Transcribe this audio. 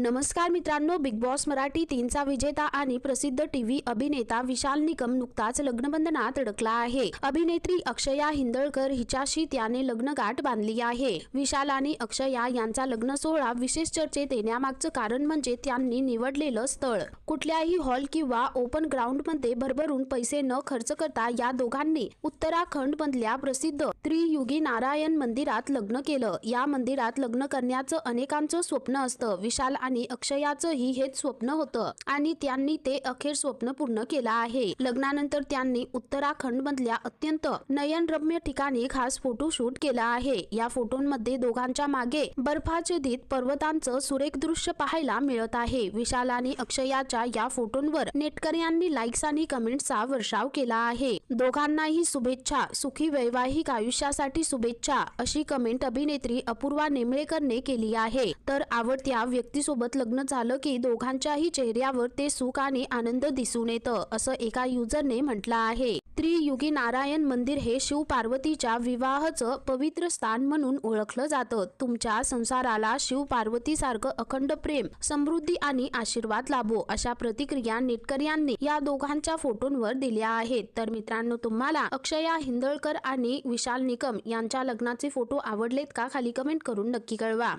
नमस्कार मित्रांनो big boss Marathi तीनचा विजेता आणि प्रसिद्ध टीव्ही अभिनेता विशाल निकम नुकताच लग्नबंधनात अडकला आहे. अभिनेत्री अक्षया हिंदळकर हिच्याशी त्याने लग्नगाठ बांधली आहे. विशाल आणि अक्षया यांचा लग्न सोहळा विशेष चर्चेत येण्यामागचं कारण म्हणजे त्यांनी निवडलेलं स्थळ. कुठल्याही हॉल किंवा ओपन ग्राउंडमध्ये भरभरून पैसे न खर्च करता या दोघांनी उत्तराखंड मधल्या प्रसिद्ध त्रियुगी नारायण मंदिरात लग्न केलं. या मंदिरात लग्न करण्याचं अनेकांचं स्वप्न असतं. विशाल आणि अक्षयाचंही हेच स्वप्न होतं आणि त्यांनी ते अखेर स्वप्न पूर्ण केलं आहे. लग्नानंतर त्यांनी उत्तराखंड मधल्या अत्यंत नयनरम्य ठिकाणी खास फोटोशूट केला आहे. या फोटोंमध्ये दोघांच्या मागे बर्फाच्छादित पर्वतांचं सुरेख दृश्य पाहायला मिळत आहे. विशाल आणि अक्षयाच्या या फोटोंवर नेटकऱ्यांनी लाईक्स आणि कमेंट्सचा वर्षाव केला आहे. दोघांनाही शुभेच्छा सुखी वैवाहिक आयुष्यासाठी शुभेच्छा अशी कमेंट अभिनेत्री अपूर्वा नेमळेकरने केली आहे. तर आवडत्या व्यक्तीसोबत लग्न झालं की दोघांच्याही चेहऱ्यावर ते सुख आणि आनंद दिसून येतं असं एका युजरने म्हटलं आहे. त्रियुगी नारायण मंदिर हे शिव पार्वतीच्या विवाहाचं पवित्र स्थान म्हणून ओळखलं जातं. तुमच्या संसाराला शिव पार्वती सारखं अखंड प्रेम समृद्धी आणि आशीर्वाद लाभो अशा प्रतिक्रिया नेटकऱ्यांनी या दोघांच्या फोटोंवर दिल्या आहेत. तर मित्रांनो तुम्हाला अक्षया हिंदळकर आणि विशाल निकम यांच्या लग्नाचे फोटो आवडलेत का? खाली कमेंट करून नक्की कळवा.